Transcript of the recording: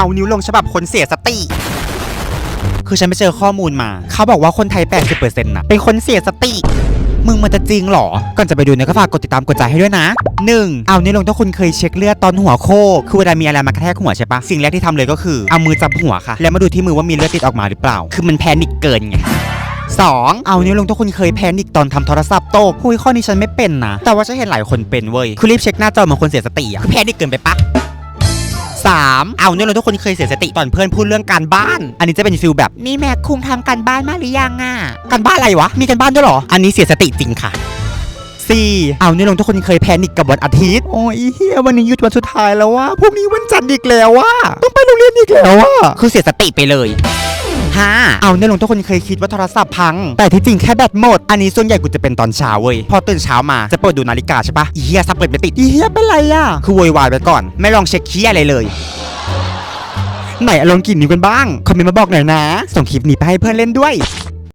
เอานิ้วลงฉบับคนเสียสติ คือฉันไปเจอข้อมูลมา เขาบอกว่าคนไทย 80%นะเป็นคนเสียสติ มึงมันจะจริงเหรอ ก่อนจะไปดูเนี่ยก็ฝากกดติดตามกดใจให้ด้วยนะ 1. เอานิ้วลงถ้าคุณเคยเช็คเลือดตอนหัวโคกคือเวลามีอะไรมากระแทกหัวใช่ปะสิ่งแรกที่ทำเลยก็คือเอามือจับหัวค่ะ แล้วมาดูที่มือว่ามีเลือดติดออกมาหรือเปล่า คือมันแพนิคเกินไง 2. เอานิ้วลงถ้าคุณเคยแพนิคตอนทำโทรศัพท์โตกหุยข้อนี้ฉันไม่เป็นนะ แต่ว่าฉันเห็นหลายคนเป็นเว้ย คือรีบเช็คหน้าจอเหมือนคนเสียสติอะคือแพนิคเกินไปปะ 3. เอาเนี่ยเราทุกคนเคยเสียสติตอนเพื่อนพูดเรื่องการบ้าน อันนี้จะเป็นฟิลแบบนี่แม่คุงทำการบ้านมาหรือยังอะการบ้านอะไรวะมีการบ้านด้วยเหรอ อันนี้เสียสติจริงค่ะ 4. เอาเนี่ยลงทุกคนเคยแพนิคกับวันอาทิตย์ โอ้ยเฮียวันนี้หยุดวันสุดท้ายแล้วว่าพรุ่งนี้วันจันทร์อีกแล้วว่าต้องไปโรงเรียนอีกแล้วว่าคือเสียสติไปเลย 5. เอาเนี่ยลงทุกคนเคยคิดว่าโทรศัพท์พัง แต่ที่จริงแค่แบตหมด อันนี้ส่วนใหญ่กูจะเป็นตอนเช้าเว้ย พอตื่นเช้ามาจะเปิดดูนาฬิกาใช่ปะอีเฮียซับเปิดไม่ติดอีเฮียเป็นไรอะ คือโวยวายไปก่อน ไม่ลองเช็คเคียอะไรเลย ไหนอารมณ์กี่นิ้วกันบ้าง คอมเมนต์มาบอกหน่อยนะ ส่งคลิปนี้ไปให้เพื่อนเล่นด้วย